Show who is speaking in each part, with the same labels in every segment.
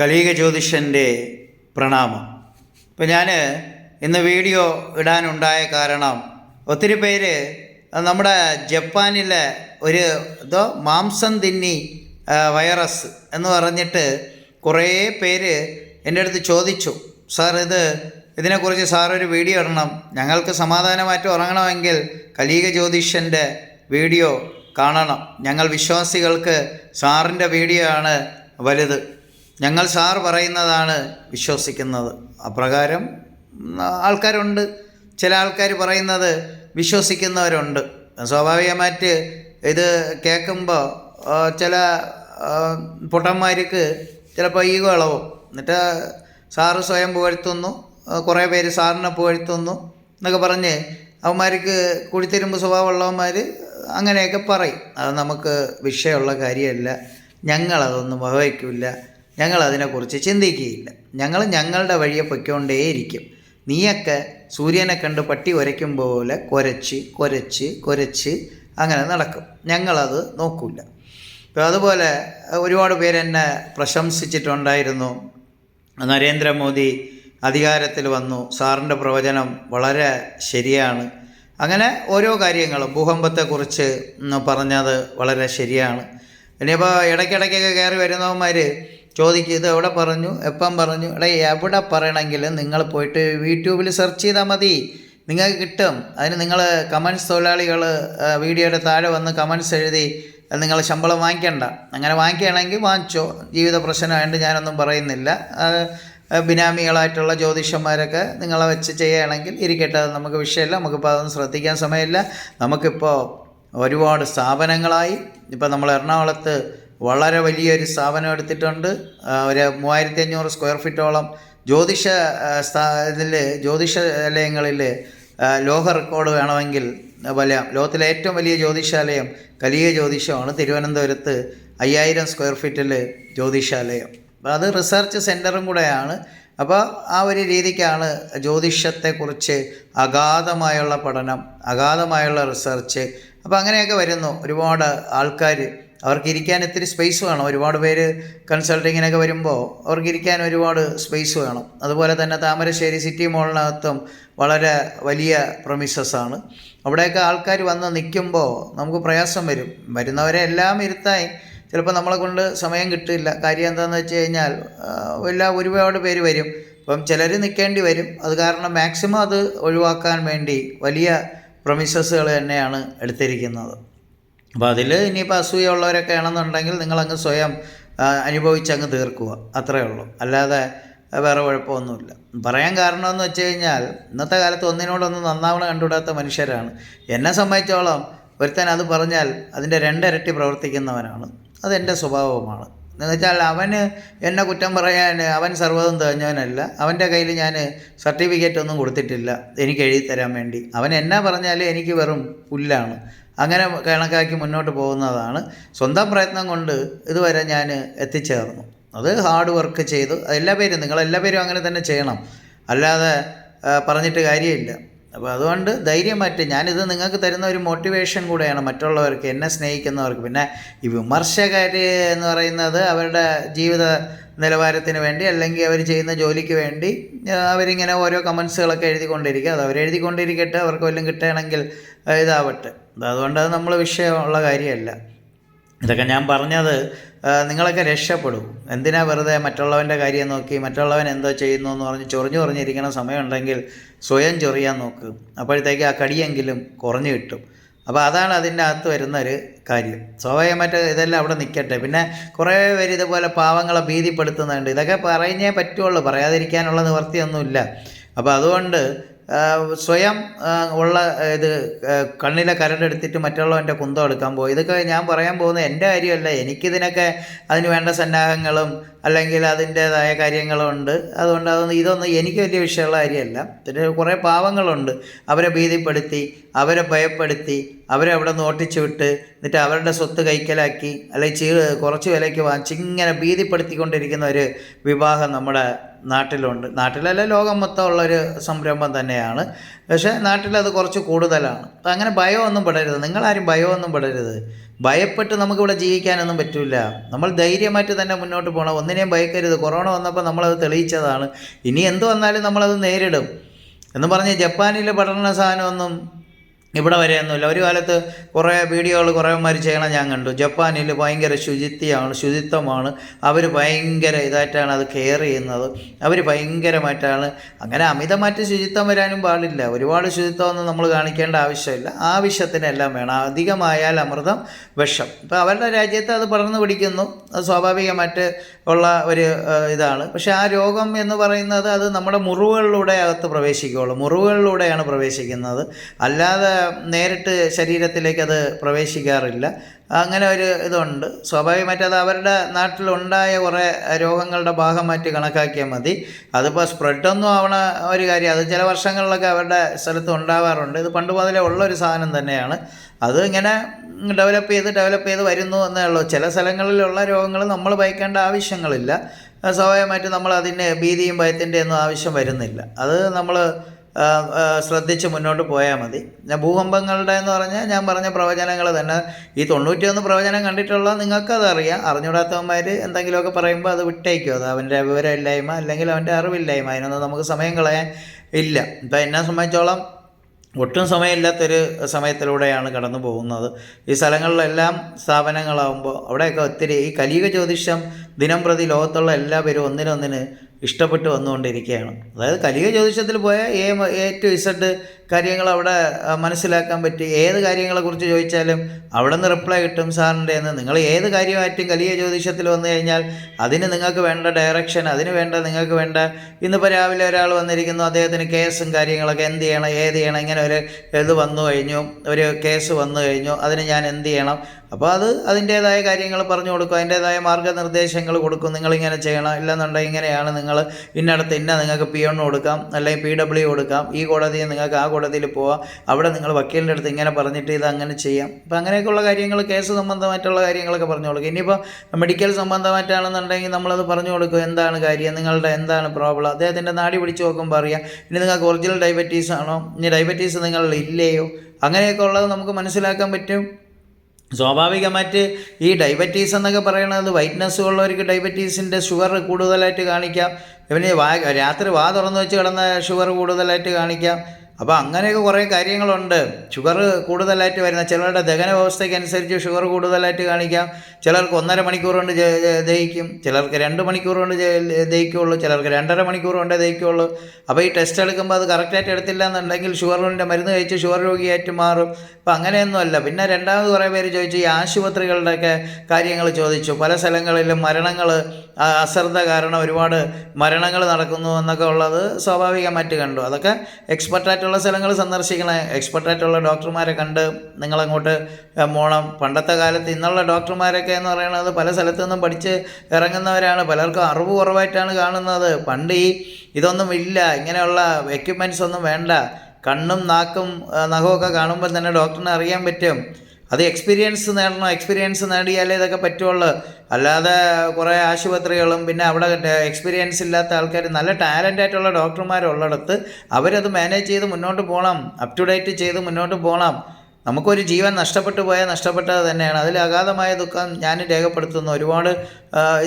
Speaker 1: കലീക ജ്യോതിഷന്റെ പ്രണാമം. ഇപ്പം ഞാൻ ഇന്ന് വീഡിയോ ഇടാനുണ്ടായ കാരണം ഒത്തിരി പേര് നമ്മുടെ ജപ്പാനിലെ ഒരു ഇതോ മാംസം തിന്നി വൈറസ് എന്ന് പറഞ്ഞിട്ട് കുറേ പേര് എന്റെ അടുത്ത് ചോദിച്ചു. സാർ ഇത് ഇതിനെക്കുറിച്ച് സാറൊരു വീഡിയോ ഇടണം. ഞങ്ങൾക്ക് സമാധാനമായിട്ട് ഉറങ്ങണമെങ്കിൽ കലീക ജ്യോതിഷന്റെ വീഡിയോ കാണണം. ഞങ്ങൾ വിശ്വാസികൾക്ക് സാറിന്റെ വീഡിയോ ആണ് വലുത്. ഞങ്ങൾ സാർ പറയുന്നതാണ് വിശ്വസിക്കുന്നത്. അപ്രകാരം ആൾക്കാരുണ്ട്. ചില ആൾക്കാർ പറയുന്നത് വിശ്വസിക്കുന്നവരുണ്ട്. സ്വാഭാവികമായിട്ട് ഇത് കേൾക്കുമ്പോൾ ചില പൊട്ടന്മാർക്ക് ചിലപ്പോൾ ഈ ഇളവും. എന്നിട്ട് സാറ് സ്വയം പുകഴ്ത്തുന്നു. കുറേ പേര് സാറിനെ പുകഴ്ത്തുന്നു എന്നൊക്കെ പറഞ്ഞ് അവന്മാർക്ക് കുടിത്തിരുമ്പ് സ്വഭാവമുള്ളവന്മാർ അങ്ങനെയൊക്കെ പറയും. അത് നമുക്ക് വിഷയമുള്ള കാര്യമല്ല. ഞങ്ങളതൊന്നും വകവയ്ക്കില്ല ഞങ്ങൾ അതിനെക്കുറിച്ച് ചിന്തിക്കുകയില്ല. ഞങ്ങൾ ഞങ്ങളുടെ വഴിയെ പൊയ്ക്കൊണ്ടേയിരിക്കും. നീയൊക്കെ സൂര്യനെ കണ്ട് പട്ടി കുരയ്ക്കും പോലെ കുരച്ച് കുരച്ച് കുരച്ച് അങ്ങനെ നടക്കും. ഞങ്ങളത് നോക്കില്ല ഇപ്പോൾ അതുപോലെ ഒരുപാട് പേര് എന്നെ പ്രശംസിച്ചിട്ടുണ്ടായിരുന്നു. നരേന്ദ്രമോദി അധികാരത്തിൽ വന്നു. സാറിന്റെ പ്രവചനം വളരെ ശരിയാണ്. അങ്ങനെ ഓരോ കാര്യങ്ങളും ഭൂകമ്പത്തെക്കുറിച്ച് പറഞ്ഞത് വളരെ ശരിയാണ്. ഇനിയിപ്പോൾ ഇടയ്ക്കിടയ്ക്കൊക്കെ കയറി വരുന്നവന്മാർ ചോദിക്കും ഇത് എവിടെ പറഞ്ഞു? എപ്പം പറഞ്ഞു? എടാ എവിടെ പറയണമെങ്കിലും നിങ്ങൾ പോയിട്ട് യൂട്യൂബിൽ സെർച്ച് ചെയ്താൽ മതി. നിങ്ങൾക്ക് കിട്ടും. അതിന് നിങ്ങൾ കമൻസ് തൊഴിലാളികൾ വീഡിയോയുടെ താഴെ വന്ന് കമൻസ് എഴുതി നിങ്ങൾ ശമ്പളം വാങ്ങിക്കണ്ട. അങ്ങനെ വാങ്ങിക്കുകയാണെങ്കിൽ വാങ്ങിച്ചോ. ജീവിത പ്രശ്നമായിട്ട് ഞാനൊന്നും പറയുന്നില്ല. ബിനാമികളായിട്ടുള്ള ജ്യോതിഷന്മാരൊക്കെ നിങ്ങളെ വെച്ച് ചെയ്യുകയാണെങ്കിൽ ഇരിക്കട്ടെ. അത് നമുക്ക് വിഷയമില്ല. നമുക്കിപ്പോൾ അതൊന്നും ശ്രദ്ധിക്കാൻ സമയമില്ല. നമുക്കിപ്പോൾ ഒരുപാട് സ്ഥാപനങ്ങളായി. ഇപ്പോൾ നമ്മൾ എറണാകുളത്ത് വളരെ വലിയൊരു സ്ഥാപനം എടുത്തിട്ടുണ്ട്. ഒരു മൂവായിരത്തി അഞ്ഞൂറ് സ്ക്വയർ ഫീറ്റോളം ജ്യോതിഷ സ്ഥാ ഇതിൽ ജ്യോതിഷാലയങ്ങളിൽ ലോഹ റെക്കോർഡ് വേണമെങ്കിൽ വല്ല ലോകത്തിലെ ഏറ്റവും വലിയ ജ്യോതിഷാലയം കലിയ ജ്യോതിഷമാണ് തിരുവനന്തപുരത്ത് അയ്യായിരം സ്ക്വയർ ഫീറ്റിൽ ജ്യോതിഷാലയം. അപ്പോൾ അത് റിസർച്ച് സെന്ററും കൂടെയാണ്. അപ്പോൾ ആ ഒരു രീതിക്കാണ് ജ്യോതിഷത്തെക്കുറിച്ച് അഗാധമായുള്ള പഠനം അഗാധമായുള്ള റിസർച്ച്. അപ്പോൾ അങ്ങനെയൊക്കെ വരുന്നു. ഒരുപാട് ആൾക്കാർ അവർക്ക് ഇരിക്കാൻ ഇത്തിരി സ്പേസ് വേണം. ഒരുപാട് പേര് കൺസൾട്ടിങ്ങിനൊക്കെ വരുമ്പോൾ അവർക്ക് ഇരിക്കാൻ ഒരുപാട് സ്പേസ് വേണം. അതുപോലെ തന്നെ താമരശ്ശേരി സിറ്റി മോളിനകത്തും വളരെ വലിയ പ്രൊമിസസ് ആണ്. അവിടെയൊക്കെ ആൾക്കാർ വന്ന് നിൽക്കുമ്പോൾ നമുക്ക് പ്രയാസം വരും. വരുന്നവരെ എല്ലാം ഇരുത്തായി ചിലപ്പോൾ നമ്മളെ കൊണ്ട് സമയം കിട്ടില്ല. കാര്യം എന്താണെന്ന് വെച്ച് കഴിഞ്ഞാൽ എല്ലാ ഒരുപാട് പേര് വരും. അപ്പം ചിലർ നിൽക്കേണ്ടി വരും. അത് കാരണം മാക്സിമം അത് ഒഴിവാക്കാൻ വേണ്ടി വലിയ പ്രൊമിസസുകൾ തന്നെയാണ് എടുത്തിരിക്കുന്നത്. അപ്പോൾ അതിൽ ഇനിയിപ്പോൾ അസൂയുള്ളവരൊക്കെ ആണെന്നുണ്ടെങ്കിൽ നിങ്ങളങ്ങ് സ്വയം അനുഭവിച്ചങ്ങ് തീർക്കുക. അത്രയേ ഉള്ളൂ. അല്ലാതെ വേറെ കുഴപ്പമൊന്നുമില്ല. പറയാൻ കാരണമെന്ന് വെച്ച് കഴിഞ്ഞാൽ ഇന്നത്തെ കാലത്ത് ഒന്നിനോടൊന്ന് നന്നാവണം കണ്ടുവിടാത്ത മനുഷ്യരാണ്. എന്നെ സംബന്ധിച്ചോളം ഒരുത്തൻ അത് പറഞ്ഞാൽ അതിന്റെ രണ്ടിരട്ടി പ്രവർത്തിക്കുന്നവനാണ്. അതെന്റെ സ്വഭാവമാണ് എന്ന് വെച്ചാൽ അവന് എന്നെ കുറ്റം പറയാൻ അവൻ സർവതും തികഞ്ഞവനല്ല അവന്റെ കയ്യിൽ ഞാൻ സർട്ടിഫിക്കറ്റ് ഒന്നും കൊടുത്തിട്ടില്ല. എനിക്ക് എഴുതി തരാൻ വേണ്ടി. അവൻ എന്നാ പറഞ്ഞാൽ എനിക്ക് വെറും പുല്ലാണ്. അങ്ങനെ കണക്കാക്കി മുന്നോട്ട് പോകുന്നതാണ്. സ്വന്തം പ്രയത്നം കൊണ്ട് ഇതുവരെ ഞാൻ എത്തിച്ചേർന്നു. അത് ഹാർഡ് വർക്ക് ചെയ്തു. എല്ലാ പേരും നിങ്ങളെല്ലാ പേരും അങ്ങനെ തന്നെ ചെയ്യണം. അല്ലാതെ പറഞ്ഞിട്ട് കാര്യമില്ല. അപ്പോൾ അതുകൊണ്ട് ധൈര്യമായിട്ട് ഞാനിത് നിങ്ങൾക്ക് തരുന്ന ഒരു മോട്ടിവേഷൻ കൂടെയാണ് മറ്റുള്ളവർക്ക് എന്നെ സ്നേഹിക്കുന്നവർക്ക്. പിന്നെ ഈ വിമർശകർ എന്ന് പറയുന്നത് അവരുടെ ജീവിത നിലവാരത്തിന് വേണ്ടി അല്ലെങ്കിൽ അവർ ചെയ്യുന്ന ജോലിക്ക് വേണ്ടി അവരിങ്ങനെ ഓരോ കമൻസുകളൊക്കെ എഴുതിക്കൊണ്ടിരിക്കുക. അത് അവരെഴുതിക്കൊണ്ടിരിക്കട്ടെ അവർക്ക് വല്ലതും കിട്ടുകയാണെങ്കിൽ ആ, ഇതാവട്ടെ. അതുകൊണ്ട് അത് നമ്മൾ വിഷയമുള്ള കാര്യമല്ല. ഇതൊക്കെ ഞാൻ പറഞ്ഞത് നിങ്ങളൊക്കെ രക്ഷപ്പെടും. എന്തിനാ വെറുതെ മറ്റുള്ളവന്റെ കാര്യം നോക്കി മറ്റുള്ളവൻ എന്തോ ചെയ്യുന്നു എന്ന് പറഞ്ഞ് ചൊറിഞ്ഞു ചൊറിഞ്ഞിരിക്കണ സമയമുണ്ടെങ്കിൽ സ്വയം ചൊറിയാൻ നോക്ക്. അപ്പോഴത്തേക്ക് ആ കടിയെങ്കിലും കുറഞ്ഞു കിട്ടും. അപ്പോൾ അതാണ് അതിന്റെ അകത്ത് വരുന്നൊരു കാര്യം. സ്വാഭാവികമായിട്ട് ഇതെല്ലാം അവിടെ നിൽക്കട്ടെ. പിന്നെ കുറേ പേര് ഇതുപോലെ പാവങ്ങളെ ഭീതിപ്പെടുത്തുന്നുണ്ട്. ഇതൊക്കെ പറയുന്നേ പറ്റുള്ളൂ. പറയാതിരിക്കാനുള്ള നിവർത്തിയൊന്നുമില്ല അപ്പോൾ അതുകൊണ്ട് സ്വയം ഉള്ള ഇത് കണ്ണിലെ കരണ്ട് എടുത്തിട്ട് മറ്റുള്ളവന്റെ കുന്തം എടുക്കാൻ പോകും. ഇതൊക്കെ ഞാൻ പറയാൻ പോകുന്നത് എന്റെ കാര്യമല്ല. എനിക്കിതിനൊക്കെ അതിന് വേണ്ട സന്നാഹങ്ങളും അല്ലെങ്കിൽ അതിന്റേതായ കാര്യങ്ങളുണ്ട്. അതുകൊണ്ട് അതൊന്നും ഇതൊന്നും എനിക്ക് വലിയ വിഷയമുള്ള കാര്യമല്ല. പിന്നെ കുറേ പാവങ്ങളുണ്ട്. അവരെ ഭീതിപ്പെടുത്തി അവരെ ഭയപ്പെടുത്തി അവരെ അവിടെ നിന്ന് ഓട്ടിച്ചു വിട്ട് എന്നിട്ട് അവരുടെ സ്വത്ത് കൈക്കലാക്കി അല്ലെങ്കിൽ ചീ കുറച്ച് വിലയ്ക്ക് വാങ്ങിച്ച് ഇങ്ങനെ ഭീതിപ്പെടുത്തിക്കൊണ്ടിരിക്കുന്ന ഒരു വിവാഹം നമ്മുടെ നാട്ടിലുണ്ട്. നാട്ടിലല്ല ലോകം മൊത്തമുള്ളൊരു സംരംഭം തന്നെയാണ്. പക്ഷേ നാട്ടിലത് കുറച്ച് കൂടുതലാണ്. അങ്ങനെ ഭയമൊന്നും പെടരുത്. നിങ്ങളാരും ഭയമൊന്നും പെടരുത്. ഭയപ്പെട്ട് നമുക്കിവിടെ ജീവിക്കാനൊന്നും പറ്റില്ല നമ്മൾ ധൈര്യമായിട്ട് തന്നെ മുന്നോട്ട് പോകണം. ഒന്നിനെയും ഭയക്കരുത്. കൊറോണ വന്നപ്പോൾ നമ്മളത് തെളിയിച്ചതാണ്. ഇനി എന്ത് വന്നാലും നമ്മളത് നേരിടും. എന്ന് പറഞ്ഞ് ജപ്പാനിലെ പഠന സാധനമൊന്നും ഇവിടെ വരെയൊന്നുമില്ല. ഒരു കാലത്ത് കുറേ വീഡിയോകൾ കുറേമാർ ചെയ്യണം ഞാൻ കണ്ടു. ജപ്പാനിൽ ഭയങ്കര ശുചിത്വമാണ് ശുചിത്വമാണ്. അവർ ഭയങ്കര ഇതായിട്ടാണ് അത് കെയർ ചെയ്യുന്നത്. അവർ ഭയങ്കരമായിട്ടാണ് അങ്ങനെ അമിതമായിട്ട് ശുചിത്വം വരാനും പാടില്ല. ഒരുപാട് ശുചിത്വമൊന്നും നമ്മൾ കാണിക്കേണ്ട ആവശ്യമില്ല. ആവശ്യത്തിനെല്ലാം വേണം. അധികമായാൽ അമൃതം വിഷം. ഇപ്പോൾ അവരുടെ രാജ്യത്ത് അത് പടർന്നു പിടിക്കുന്നു. അത് സ്വാഭാവികമായിട്ട് ഉള്ള ഒരു ഇതാണ്. പക്ഷേ ആ രോഗം എന്ന് പറയുന്നത് അത് നമ്മുടെ മുറിവുകളിലൂടെ അകത്ത് പ്രവേശിക്കുകയുള്ളൂ. മുറിവുകളിലൂടെയാണ് പ്രവേശിക്കുന്നത്. അല്ലാതെ നേരിട്ട് ശരീരത്തിലേക്ക് അത് പ്രവേശിക്കാറില്ല. അങ്ങനെ ഒരു ഇതുണ്ട്. സ്വാഭാവികമായിട്ട് അത് അവരുടെ നാട്ടിലുണ്ടായ കുറേ രോഗങ്ങളുടെ ഭാഗമായിട്ട് കണക്കാക്കിയാൽ മതി. അതിപ്പോൾ സ്പ്രെഡൊന്നും ആവണ ഒരു കാര്യം അത് ചില വർഷങ്ങളിലൊക്കെ അവരുടെ സ്ഥലത്ത് ഉണ്ടാവാറുണ്ട്. ഇത് പണ്ട് മുതലേ ഉള്ള ഒരു സാധനം തന്നെയാണ്. അത് ഇങ്ങനെ ഡെവലപ്പ് ചെയ്ത് ഡെവലപ്പ് ചെയ്ത് വരുന്നു എന്നേ ഉള്ളൂ. ചില സ്ഥലങ്ങളിലുള്ള രോഗങ്ങൾ നമ്മൾ ഭയക്കേണ്ട ആവശ്യങ്ങളില്ല. സ്വാഭാവികമായിട്ട് നമ്മൾ അതിന്റെ ഭീതിയും ഭയത്തിന്റെ ഒന്നും ആവശ്യം വരുന്നില്ല. അത് നമ്മൾ ശ്രദ്ധിച്ച് മുന്നോട്ട് പോയാൽ മതി. ഞാൻ ഭൂകമ്പങ്ങളുടെ എന്ന് പറഞ്ഞാൽ ഞാൻ പറഞ്ഞ പ്രവചനങ്ങൾ തന്നെ ഈ തൊണ്ണൂറ്റിയൊന്ന് പ്രവചനം കണ്ടിട്ടുള്ള നിങ്ങൾക്കത് അറിയാം അറിഞ്ഞൂടാത്തവന്മാർ എന്തെങ്കിലുമൊക്കെ പറയുമ്പോൾ അത് വിട്ടേക്കും. അത് അവന്റെ വിവരമില്ലായ്മ അല്ലെങ്കിൽ അവന്റെ അറിവില്ലായ്മ. അതിനൊന്നും നമുക്ക് സമയം കളയാൻ ഇല്ല. ഇപ്പം എന്നെ സംബന്ധിച്ചോളം ഒട്ടും സമയമില്ലാത്തൊരു സമയത്തിലൂടെയാണ് കടന്നു പോകുന്നത്. ഈ സ്ഥലങ്ങളിലെല്ലാം സ്ഥാപനങ്ങളാകുമ്പോൾ അവിടെയൊക്കെ ഒത്തിരി ഈ കലിയുഗ ജ്യോതിഷം ദിനം പ്രതി ലോകത്തുള്ള എല്ലാവരും ഒന്നിനൊന്നിന് ഇഷ്ടപ്പെട്ട് വന്നുകൊണ്ടിരിക്കുകയാണ്. അതായത് കലിക ജ്യോതിഷത്തിൽ പോയാൽ എ എ ടു ഇസഡ് കാര്യങ്ങൾ അവിടെ മനസ്സിലാക്കാൻ പറ്റി. ഏത് കാര്യങ്ങളെക്കുറിച്ച് ചോദിച്ചാലും അവിടെ നിന്ന് റിപ്ലൈ കിട്ടും സാറിന്റെ എന്ന് നിങ്ങൾ ഏത് കാര്യമായിട്ടും കലിയ ജ്യോതിഷത്തിൽ വന്നു കഴിഞ്ഞാൽ അതിന് നിങ്ങൾക്ക് വേണ്ട ഡയറക്ഷൻ അതിന് വേണ്ട നിങ്ങൾക്ക് വേണ്ട. ഇന്നിപ്പോൾ രാവിലെ ഒരാൾ വന്നിരിക്കുന്നു അദ്ദേഹത്തിന് കേസും കാര്യങ്ങളൊക്കെ എന്ത് ചെയ്യണം ഏത് ചെയ്യണം ഇങ്ങനെ ഒരു ഇത് വന്നു കഴിഞ്ഞു ഒരു കേസ് വന്നു കഴിഞ്ഞു. അതിന് ഞാൻ എന്ത് ചെയ്യണം? അപ്പോൾ അത് അതിന്റേതായ കാര്യങ്ങൾ പറഞ്ഞു കൊടുക്കും അതിന്റേതായ മാർഗനിർദ്ദേശങ്ങൾ കൊടുക്കും നിങ്ങളിങ്ങനെ ചെയ്യണം ഇല്ലെന്നുണ്ടെങ്കിൽ ഇങ്ങനെയാണ് നിങ്ങൾ ഇന്നടത്ത് ഇന്ന നിങ്ങൾക്ക് പി ഒന്ന് കൊടുക്കാം അല്ലെങ്കിൽ പി ഡബ്ല്യു കൊടുക്കാം ഈ കോടതിയിൽ നിങ്ങൾക്ക് ആ കോടതിയിൽ പോവാം അവിടെ നിങ്ങൾ വക്കീലിന്റെ അടുത്ത് ഇങ്ങനെ പറഞ്ഞിട്ട് ഇത് അങ്ങനെ ചെയ്യാം. അപ്പോൾ അങ്ങനെയൊക്കെയുള്ള കാര്യങ്ങൾ കേസ് സംബന്ധമായിട്ടുള്ള കാര്യങ്ങളൊക്കെ പറഞ്ഞു കൊടുക്കും. ഇനിയിപ്പോൾ മെഡിക്കൽ സംബന്ധമായിട്ടാണെന്നുണ്ടെങ്കിൽ നമ്മളത് പറഞ്ഞു കൊടുക്കും എന്താണ് കാര്യം നിങ്ങളുടെ എന്താണ് പ്രോബ്ലം അദ്ദേഹത്തിന്റെ നാടി പിടിച്ച് നോക്കുമ്പോൾ അറിയാം. ഇനി നിങ്ങൾക്ക് ഒറിജിനൽ ഡയബറ്റീസ് ആണോ? ഇനി ഡയബറ്റീസ് നിങ്ങളിൽ ഇല്ലയോ? അങ്ങനെയൊക്കെ ഉള്ളത് നമുക്ക് മനസ്സിലാക്കാൻ പറ്റും. സ്വാഭാവികമായിട്ട് ഈ ഡയബറ്റീസ് എന്നൊക്കെ പറയുന്നത് വൈറ്റ്നസ് ഉള്ളവർക്ക് ഡയബറ്റീസിന്റെ ഷുഗർ കൂടുതലായിട്ട് കാണിക്കാം. പിന്നെ വാ രാത്രി വാ തുറന്ന് വെച്ച് കിടന്ന ഷുഗർ കൂടുതലായിട്ട് കാണിക്കാം. അപ്പോൾ അങ്ങനെയൊക്കെ കുറേ കാര്യങ്ങളുണ്ട്. ഷുഗർ കൂടുതലായിട്ട് വരുന്ന ചിലരുടെ ദഹന വ്യവസ്ഥയ്ക്ക് അനുസരിച്ച് ഷുഗർ കൂടുതലായിട്ട് കാണിക്കാം. ചിലർക്ക് ഒന്നര മണിക്കൂർ കൊണ്ട് ദഹിക്കും. ചിലർക്ക് രണ്ട് മണിക്കൂർ കൊണ്ട് ദഹിക്കുള്ളൂ. ചിലർക്ക് രണ്ടര മണിക്കൂർ കൊണ്ട് ദഹിക്കുള്ളൂ. അപ്പോൾ ഈ ടെസ്റ്റ് എടുക്കുമ്പോൾ അത് കറക്റ്റായിട്ട് എടുത്തില്ല എന്നുണ്ടെങ്കിൽ ഷുഗറിന്റെ മരുന്ന് കഴിച്ച് ഷുഗർ രോഗിയായിട്ട് മാറും. അപ്പോൾ അങ്ങനെയൊന്നുമല്ല. പിന്നെ രണ്ടാമത് കുറേ പേര് ചോദിച്ചു ഈ ആശുപത്രികളുടെയൊക്കെ കാര്യങ്ങൾ ചോദിച്ചു. പല സ്ഥലങ്ങളിലും മരണങ്ങൾ അശ്രദ്ധ കാരണം ഒരുപാട് മരണങ്ങൾ നടക്കുന്നു എന്നൊക്കെ ഉള്ളത് സ്വാഭാവികമായിട്ട് കണ്ടു. അതൊക്കെ എക്സ്പെർട്ടായിട്ടുള്ള സ്ഥലങ്ങൾ സന്ദർശിക്കണം. എക്സ്പെർട്ടായിട്ടുള്ള ഡോക്ടർമാരെ കണ്ട് നിങ്ങളങ്ങോട്ട് പോകണം പണ്ടത്തെ കാലത്ത് ഇന്നുള്ള ഡോക്ടർമാരൊക്കെ എന്ന് പറയുന്നത് പല സ്ഥലത്തു നിന്നും പഠിച്ച് ഇറങ്ങുന്നവരാണ്. പലർക്കും അറിവ് കുറവായിട്ടാണ് കാണുന്നത്. പണ്ട് ഈ ഇതൊന്നും ഇല്ല. ഇങ്ങനെയുള്ള എക്യുപ്മെന്റ്സ് ഒന്നും വേണ്ട. കണ്ണും നാക്കും നഖമൊക്കെ കാണുമ്പോൾ തന്നെ ഡോക്ടറിനെ അറിയാൻ പറ്റും. അത് എക്സ്പീരിയൻസ് നേടണം എക്സ്പീരിയൻസ് നേടിയാലേ ഇതൊക്കെ പറ്റുള്ളൂ. അല്ലാതെ കുറേ ആശുപത്രികളും പിന്നെ അവിടെ എക്സ്പീരിയൻസ് ഇല്ലാത്ത ആൾക്കാർ നല്ല ടാലന്റ് ആയിട്ടുള്ള ഡോക്ടർമാരുള്ളിടത്ത് അവരത് മാനേജ് ചെയ്ത് മുന്നോട്ട് പോകണം അപ് ടു ഡേറ്റ് ചെയ്ത് മുന്നോട്ട് പോകണം. നമുക്കൊരു ജീവൻ നഷ്ടപ്പെട്ടു പോയാൽ നഷ്ടപ്പെട്ടത് തന്നെയാണ്. അതിൽ അഗാധമായ ദുഃഖം ഞാൻ രേഖപ്പെടുത്തുന്നു. ഒരുപാട്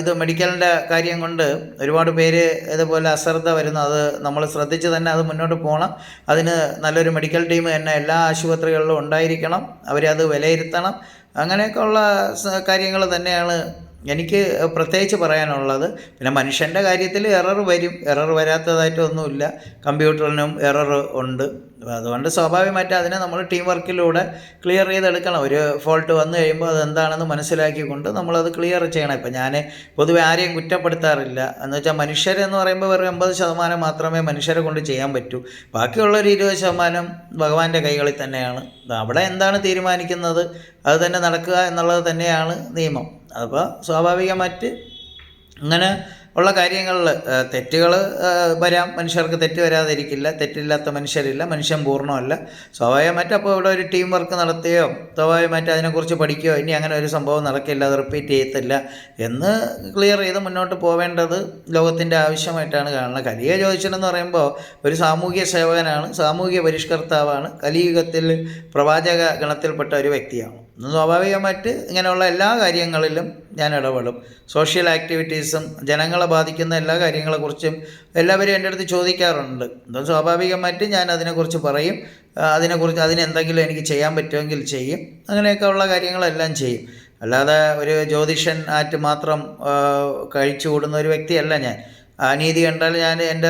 Speaker 1: ഇത് മെഡിക്കലിന്റെ കാര്യം കൊണ്ട് ഒരുപാട് പേര് ഇതുപോലെ അശ്രദ്ധ വരുന്നു. അത് നമ്മൾ ശ്രദ്ധിച്ച് തന്നെ അത് മുന്നോട്ട് പോകണം. അതിന് നല്ലൊരു മെഡിക്കൽ ടീം തന്നെ എല്ലാ ആശുപത്രികളിലും ഉണ്ടായിരിക്കണം. അവരത് വിലയിരുത്തണം. അങ്ങനെയൊക്കെയുള്ള കാര്യങ്ങൾ തന്നെയാണ് എനിക്ക് പ്രത്യേകിച്ച് പറയാനുള്ളത് പിന്നെ മനുഷ്യന്റെ കാര്യത്തിൽ എറർ വരും. എറർ വരാത്തതായിട്ടൊന്നുമില്ല കമ്പ്യൂട്ടറിനും എറർ ഉണ്ട്. അതുകൊണ്ട് സ്വാഭാവികമായിട്ട് അതിനെ നമ്മൾ ടീം വർക്കിലൂടെ ക്ലിയർ ചെയ്തെടുക്കണം. ഒരു ഫോൾട്ട് വന്നു കഴിയുമ്പോൾ അതെന്താണെന്ന് മനസ്സിലാക്കിക്കൊണ്ട് നമ്മളത് ക്ലിയർ ചെയ്യണം. ഇപ്പം ഞാൻ പൊതുവെ ആരെയും കുറ്റപ്പെടുത്താറില്ല. എന്ന് വെച്ചാൽ മനുഷ്യരെന്ന് പറയുമ്പോൾ വെറും എൺപത് ശതമാനം മാത്രമേ മനുഷ്യരെ കൊണ്ട് ചെയ്യാൻ പറ്റൂ. ബാക്കിയുള്ളൊരു ഇരുപത് ശതമാനം ഭഗവാന്റെ കൈകളിൽ തന്നെയാണ്. അവിടെ എന്താണ് തീരുമാനിക്കുന്നത്? അത് തന്നെ നടക്കുക എന്നുള്ളത് തന്നെയാണ് നിയമം. അപ്പോൾ സ്വാഭാവികമായിട്ട് അങ്ങനെ ഉള്ള കാര്യങ്ങളിൽ തെറ്റുകൾ വരാം. മനുഷ്യർക്ക് തെറ്റ് വരാതിരിക്കില്ല. തെറ്റില്ലാത്ത മനുഷ്യരില്ല. മനുഷ്യൻ പൂർണമല്ല. സ്വാഭാവികമായിട്ട് അപ്പോൾ ഇവിടെ ഒരു ടീം വർക്ക് നടത്തുകയോ സ്വാഭാവികമായിട്ട് അതിനെക്കുറിച്ച് പഠിക്കുകയോ ഇനി അങ്ങനെ ഒരു സംഭവം നടക്കില്ല അത് റിപ്പീറ്റ് ചെയ്യത്തില്ല എന്ന് ക്ലിയർ ചെയ്ത് മുന്നോട്ട് പോവേണ്ടത് ലോകത്തിന്റെ ആവശ്യമായിട്ടാണ് കാണുന്നത്. കലിയ ജ്യോതിഷൻ പറയുമ്പോൾ ഒരു സാമൂഹ്യ സേവകനാണ് സാമൂഹ്യ പരിഷ്കർത്താവാണ് കലിയുഗത്തിൽ പ്രവാചക ഗണത്തിൽപ്പെട്ട ഒരു വ്യക്തിയാണ്. സ്വാഭാവികമായിട്ട് ഇങ്ങനെയുള്ള എല്ലാ കാര്യങ്ങളിലും ഞാൻ ഇടപെടും. സോഷ്യൽ ആക്ടിവിറ്റീസും ജനങ്ങളെ ബാധിക്കുന്ന എല്ലാ കാര്യങ്ങളെക്കുറിച്ചും എല്ലാവരും എന്റെ അടുത്ത് ചോദിക്കാറുണ്ട്. സ്വാഭാവികമായിട്ട് ഞാൻ അതിനെക്കുറിച്ച് പറയും. അതിനെക്കുറിച്ച് അതിനെന്തെങ്കിലും എനിക്ക് ചെയ്യാൻ പറ്റുമെങ്കിൽ ചെയ്യും. അങ്ങനെയൊക്കെ ഉള്ള കാര്യങ്ങളെല്ലാം ചെയ്യും. അല്ലാതെ ഒരു ജ്യോതിഷൻ ആറ്റ് മാത്രം കഴിച്ചു കൂടുന്ന ഒരു വ്യക്തിയല്ല ഞാൻ. അനീതി കണ്ടാൽ ഞാൻ എന്റെ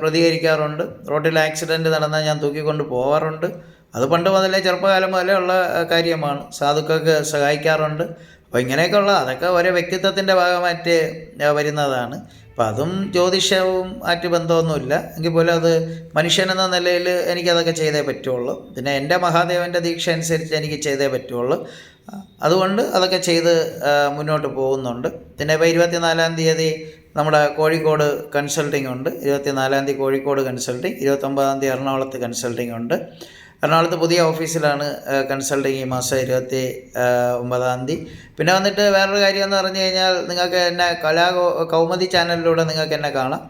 Speaker 1: പ്രതികരിക്കാറുണ്ട്. റോഡിൽ ആക്സിഡന്റ് നടന്നാൽ ഞാൻ തൂക്കിക്കൊണ്ട് പോകാറുണ്ട് അത് പണ്ട് മുതലേ ചെറുപ്പകാലം മുതലേ ഉള്ള കാര്യമാണ്. സാധുക്കൾക്ക് സഹായിക്കാറുണ്ട്. അപ്പോൾ ഇങ്ങനെയൊക്കെയുള്ള അതൊക്കെ ഓരോ വ്യക്തിത്വത്തിന്റെ ഭാഗമായിട്ട് വരുന്നതാണ്. അപ്പം അതും ജ്യോതിഷവും ആയിട്ട് ബന്ധമൊന്നുമില്ല. എങ്കിൽ പോലും അത് മനുഷ്യൻ എന്ന നിലയിൽ എനിക്കതൊക്കെ ചെയ്തേ പറ്റുള്ളൂ. പിന്നെ എന്റെ മഹാദേവന്റെ ദീക്ഷ അനുസരിച്ച് എനിക്ക് ചെയ്തേ പറ്റുള്ളൂ. അതുകൊണ്ട് അതൊക്കെ ചെയ്ത് മുന്നോട്ട് പോകുന്നുണ്ട്. പിന്നെ ഇപ്പോൾ ഇരുപത്തിനാലാം തീയതി നമ്മുടെ കോഴിക്കോട് കൺസൾട്ടിംഗ് ഉണ്ട്. ഇരുപത്തിനാലാം തീയതി കോഴിക്കോട് കൺസൾട്ടിങ് ഇരുപത്തൊമ്പതാം തീയതി എറണാകുളത്ത് കൺസൾട്ടിംഗ് ഉണ്ട്. എറണാകുളത്ത് പുതിയ ഓഫീസിലാണ് കൺസൾട്ടിങ് ഈ മാസം ഇരുപത്തി ഒമ്പതാം തീയതി. പിന്നെ വന്നിട്ട് വേറൊരു കാര്യം എന്ന് പറഞ്ഞു കഴിഞ്ഞാൽ നിങ്ങൾക്ക് എന്നെ കലാ കൗമുദി ചാനലിലൂടെ നിങ്ങൾക്ക് എന്നെ കാണാം.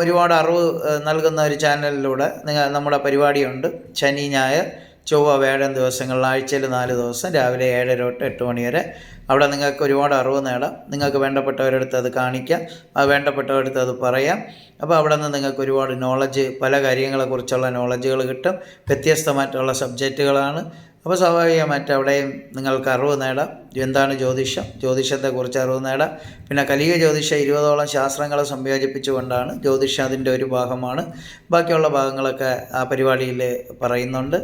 Speaker 1: ഒരുപാട് അറിവ് നൽകുന്ന ഒരു ചാനലിലൂടെ നിങ്ങൾ നമ്മുടെ പരിപാടിയുണ്ട്. ശനി ഞായർ. ചൊവ്വ വ്യാഴം ദിവസങ്ങളിൽ ആഴ്ചയിൽ നാല് ദിവസം രാവിലെ ഏഴര തൊട്ട് എട്ട് മണി വരെ. അവിടെ നിങ്ങൾക്ക് ഒരുപാട് അറിവ് നേടാം. നിങ്ങൾക്ക് വേണ്ടപ്പെട്ടവരടുത്ത് അത് കാണിക്കാം. ആ വേണ്ടപ്പെട്ടവരടുത്ത് അത് പറയാം. അപ്പോൾ അവിടെ നിന്ന് നിങ്ങൾക്ക് ഒരുപാട് നോളജ് പല കാര്യങ്ങളെക്കുറിച്ചുള്ള നോളജുകൾ കിട്ടും. വ്യത്യസ്തമായിട്ടുള്ള സബ്ജക്റ്റുകളാണ് അപ്പോൾ സ്വാഭാവികമായിട്ട് അവിടെയും നിങ്ങൾക്ക് അറിവ് നേടാം. എന്താണ് ജ്യോതിഷം? ജ്യോതിഷത്തെക്കുറിച്ച് അറിവ് നേടാം. പിന്നെ കലിക ജ്യോതിഷ ഇരുപതോളം ശാസ്ത്രങ്ങളെ സംയോജിപ്പിച്ചുകൊണ്ടാണ് ജ്യോതിഷം അതിന്റെ ഒരു ഭാഗമാണ്. ബാക്കിയുള്ള ഭാഗങ്ങളൊക്കെ ആ പരിപാടിയിൽ പറയുന്നുണ്ട്.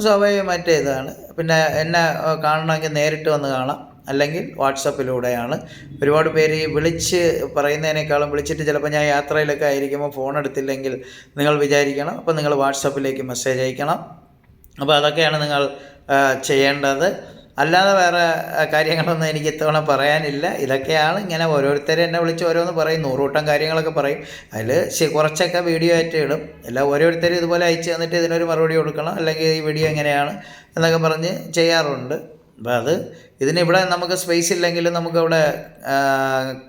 Speaker 1: സ്വാഭാവികമായിട്ട് ഇതാണ്. പിന്നെ എന്നെ കാണണമെങ്കിൽ നേരിട്ട് വന്ന് കാണാം. അല്ലെങ്കിൽ വാട്സപ്പിലൂടെയാണ്. ഒരുപാട് പേര് ഈ വിളിച്ച് പറയുന്നതിനേക്കാളും വിളിച്ചിട്ട് ചിലപ്പോൾ ഞാൻ യാത്രയിലൊക്കെ ആയിരിക്കുമ്പോൾ ഫോൺ എടുത്തില്ലെങ്കിൽ നിങ്ങൾ വിചാരിക്കണം. അപ്പോൾ നിങ്ങൾ വാട്സപ്പിലേക്ക് മെസ്സേജ് അയക്കണം. അപ്പോൾ അതൊക്കെയാണ് നിങ്ങൾ ചെയ്യേണ്ടത്. അല്ലാതെ വേറെ കാര്യങ്ങളൊന്നും എനിക്ക് ഇത്തവണ പറയാനില്ല. ഇതൊക്കെയാണ് ഇങ്ങനെ ഓരോരുത്തരും എന്നെ വിളിച്ച് ഓരോന്ന് പറയും. നൂറുകൂട്ടം കാര്യങ്ങളൊക്കെ പറയും. അതിൽ കുറച്ചൊക്കെ വീഡിയോ ആയിട്ട് ഇടും. എല്ലാം ഓരോരുത്തരും ഇതുപോലെ അയച്ച് തന്നിട്ട് ഇതിനൊരു മറുപടി കൊടുക്കണം. അല്ലെങ്കിൽ ഈ വീഡിയോ എങ്ങനെയാണ് എന്നൊക്കെ പറഞ്ഞ് ചെയ്യാറുണ്ട്. അപ്പോൾ അത് ഇതിനിവിടെ നമുക്ക് സ്പേസ് ഇല്ലെങ്കിൽ നമുക്കവിടെ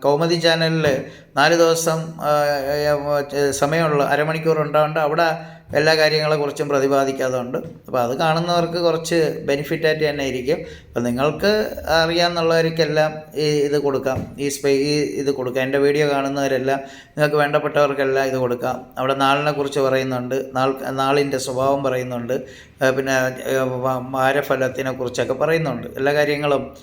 Speaker 1: കൗമുദി ചാനലിൽ നാല് ദിവസം സമയമുള്ള. അരമണിക്കൂർ ഉണ്ടാവേണ്ട. അവിടെ എല്ലാ കാര്യങ്ങളെക്കുറിച്ചും പ്രതിപാദിക്കാതുണ്ട് അപ്പോൾ അത് കാണുന്നവർക്ക് കുറച്ച് ബെനിഫിറ്റായിട്ട് തന്നെ ഇരിക്കും. അപ്പോൾ നിങ്ങൾക്ക് അറിയാമെന്നുള്ളവർക്കെല്ലാം ഈ ഇത് കൊടുക്കാം. ഈ സ്പേ ഈ ഇത് കൊടുക്കാം. എന്റെ വീഡിയോ കാണുന്നവരെല്ലാം നിങ്ങൾക്ക് വേണ്ടപ്പെട്ടവർക്കെല്ലാം ഇത് കൊടുക്കാം. അവിടെ നാളിനെ കുറിച്ച് പറയുന്നുണ്ട്. നാൾ നാളിന്റെ സ്വഭാവം പറയുന്നുണ്ട്. പിന്നെ വാരഫലത്തിനെ കുറിച്ചൊക്കെ പറയുന്നുണ്ട്. എല്ലാ കാര്യങ്ങളും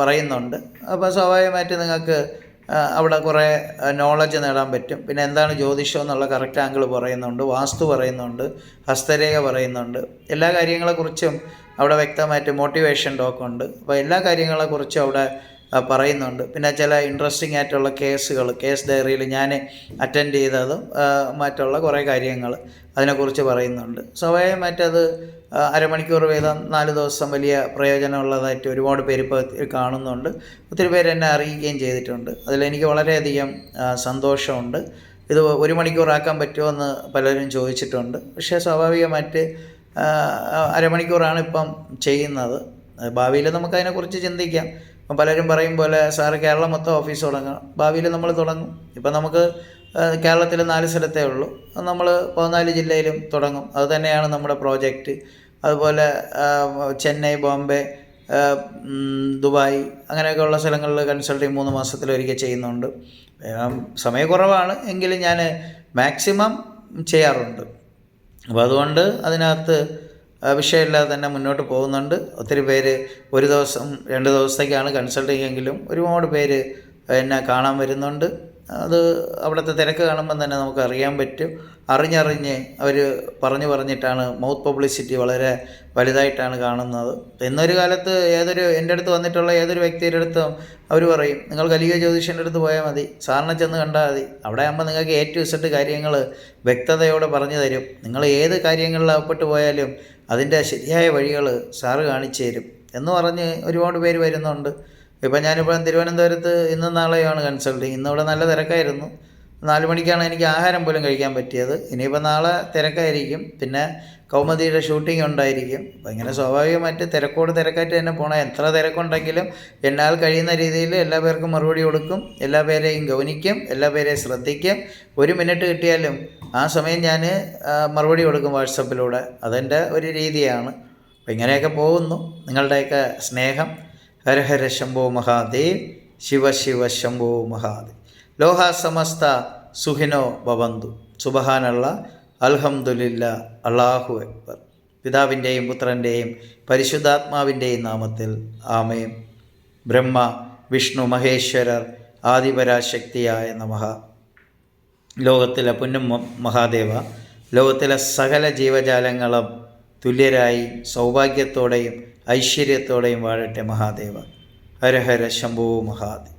Speaker 1: പറയുന്നുണ്ട്. അപ്പോൾ സ്വാഭാവികമായിട്ട് നിങ്ങൾക്ക് അവിടെ കുറേ നോളജ് നേടാൻ പറ്റും. പിന്നെ എന്താണ് ജ്യോതിഷം എന്നുള്ള കറക്റ്റ് ആംഗിൾ പറയുന്നുണ്ട് വാസ്തു പറയുന്നുണ്ട് ഹസ്തരേഖ പറയുന്നുണ്ട്. എല്ലാ കാര്യങ്ങളെക്കുറിച്ചും അവിടെ വ്യക്തമായിട്ട് മോട്ടിവേഷൻ ടോക്ക് ഉണ്ട്. അപ്പോൾ എല്ലാ കാര്യങ്ങളെക്കുറിച്ചും അവിടെ പറയുന്നുണ്ട്. പിന്നെ ചില ഇൻട്രസ്റ്റിംഗ് ആയിട്ടുള്ള കേസുകൾ കേസ് ഡയറിയിൽ ഞാൻ അറ്റൻഡ് ചെയ്തതും മറ്റുള്ള കുറേ കാര്യങ്ങൾ അതിനെക്കുറിച്ച് പറയുന്നുണ്ട്. ആ, അരമണിക്കൂർ വീതം നാല് ദിവസം വലിയ പ്രയോജനമുള്ളതായിട്ട് ഒരുപാട് പേര് ഇപ്പോൾ കാണുന്നുണ്ട്. ഒത്തിരി പേര് എന്നെ അറിയിക്കുകയും ചെയ്തിട്ടുണ്ട്. അതിലെനിക്ക് വളരെയധികം സന്തോഷമുണ്ട്. ഇത് ഒരു മണിക്കൂറാക്കാൻ പറ്റുമോ എന്ന് പലരും ചോദിച്ചിട്ടുണ്ട്. പക്ഷേ സ്വാഭാവികമായിട്ട് അരമണിക്കൂറാണ് ഇപ്പം ചെയ്യുന്നത്. ഭാവിയിൽ നമുക്കതിനെക്കുറിച്ച് ചിന്തിക്കാം. ഇപ്പം പലരും പറയും പോലെ സാറ് കേരളം മൊത്തം ഓഫീസ് തുടങ്ങണം. ഭാവിയിൽ നമ്മൾ തുടങ്ങും. ഇപ്പം നമുക്ക് കേരളത്തിൽ നാല് സ്ഥലത്തേ ഉള്ളൂ. നമ്മൾ പതിനാല് ജില്ലയിലും തുടങ്ങും. അത് തന്നെയാണ് നമ്മുടെ പ്രോജക്റ്റ്. അതുപോലെ ചെന്നൈ ബോംബെ ദുബായ് അങ്ങനെയൊക്കെയുള്ള സ്ഥലങ്ങളിൽ കൺസൾട്ടിങ് മൂന്ന് മാസത്തിലൊരിക്കൽ ചെയ്യുന്നുണ്ട്. സമയക്കുറവാണ് എങ്കിലും ഞാൻ മാക്സിമം ചെയ്യാറുണ്ട്. അപ്പോൾ അതുകൊണ്ട് അതിനകത്ത് വിഷയമില്ലാതെ തന്നെ മുന്നോട്ട് പോകുന്നുണ്ട്. ഒത്തിരി പേര് ഒരു ദിവസം രണ്ട് ദിവസത്തേക്കാണ് കൺസൾട്ടിങ് എങ്കിലും ഒരുപാട് പേര് എന്നെ കാണാൻ വരുന്നുണ്ട്. അത് അവിടുത്തെ തിരക്ക് കാണുമ്പം തന്നെ നമുക്ക് അറിയാൻ പറ്റും. അറിഞ്ഞറിഞ്ഞ് അവർ പറഞ്ഞു പറഞ്ഞിട്ടാണ് മൗത്ത് പബ്ലിസിറ്റി വളരെ വലുതായിട്ടാണ് കാണുന്നത്. എന്നൊരു കാലത്ത് ഏതൊരു എന്റെ അടുത്ത് വന്നിട്ടുള്ള ഏതൊരു വ്യക്തിയുടെ അടുത്തും അവർ പറയും നിങ്ങൾ കലിക ജ്യോതിഷന്റെ അടുത്ത് പോയാൽ മതി സാറിനെ ചെന്ന് കണ്ടാൽ മതി. അവിടെ ആകുമ്പോൾ നിങ്ങൾക്ക് എ ടു കാര്യങ്ങൾ വ്യക്തതയോടെ പറഞ്ഞു തരും. നിങ്ങൾ ഏത് കാര്യങ്ങളിൽ അകപ്പെട്ട് പോയാലും അതിന്റെ ശരിയായ വഴികൾ സാറ് കാണിച്ചു തരും. എന്ന് പറഞ്ഞ് ഒരുപാട് പേര് വരുന്നുണ്ട്. ഇപ്പം ഞാനിപ്പോൾ തിരുവനന്തപുരത്ത് ഇന്നും നാളെയാണ് കൺസൾട്ടിങ്. ഇന്നിവിടെ നല്ല തിരക്കായിരുന്നു. നാല് മണിക്കാണ് എനിക്ക് ആഹാരം പോലും കഴിക്കാൻ പറ്റിയത്. ഇനിയിപ്പോൾ നാളെ തിരക്കായിരിക്കും. പിന്നെ കൗമുദിയുടെ ഷൂട്ടിംഗ് ഉണ്ടായിരിക്കും. അപ്പം ഇങ്ങനെ സ്വാഭാവികമായിട്ട് തിരക്കോട് തിരക്കായിട്ട് തന്നെ പോകണം എത്ര തിരക്കുണ്ടെങ്കിലും എന്നാൽ കഴിയുന്ന രീതിയിൽ എല്ലാ പേർക്കും മറുപടി കൊടുക്കും. എല്ലാ പേരെയും ഗൗനിക്കും. എല്ലാ പേരെയും ശ്രദ്ധിക്കും. ഒരു മിനിറ്റ് കിട്ടിയാലും ആ സമയം ഞാൻ മറുപടി കൊടുക്കും വാട്സപ്പിലൂടെ. അതെന്റെ ഒരു രീതിയാണ്. അപ്പം ഇങ്ങനെയൊക്കെ പോകുന്നു. നിങ്ങളുടെയൊക്കെ സ്നേഹം. ഹര ഹര ശംഭോ മഹാദേവ് ശിവ ശിവ ശംഭോ മഹാദേവ്. ലോഹ സമസ്ത സുഖിനോ ഭവന്തു. സുബഹാനുള്ള അൽഹംദുലില്ല അള്ളാഹു അക്ബർ. പിതാവിന്റെയും പുത്രന്റെയും പരിശുദ്ധാത്മാവിന്റെയും നാമത്തിൽ ആമയം ബ്രഹ്മ വിഷ്ണു മഹേശ്വരർ ആദിപരാശക്തിയായ നമഹ ലോകത്തിലെ പുന്നും മഹാദേവ. ലോകത്തിലെ സകല ജീവജാലങ്ങളും തുല്യരായി സൗഭാഗ്യത്തോടെയും ഐശ്വര്യത്തോടെയും വാഴട്ടെ മഹാദേവ. ഹര ഹര ശംഭോ മഹാദേവ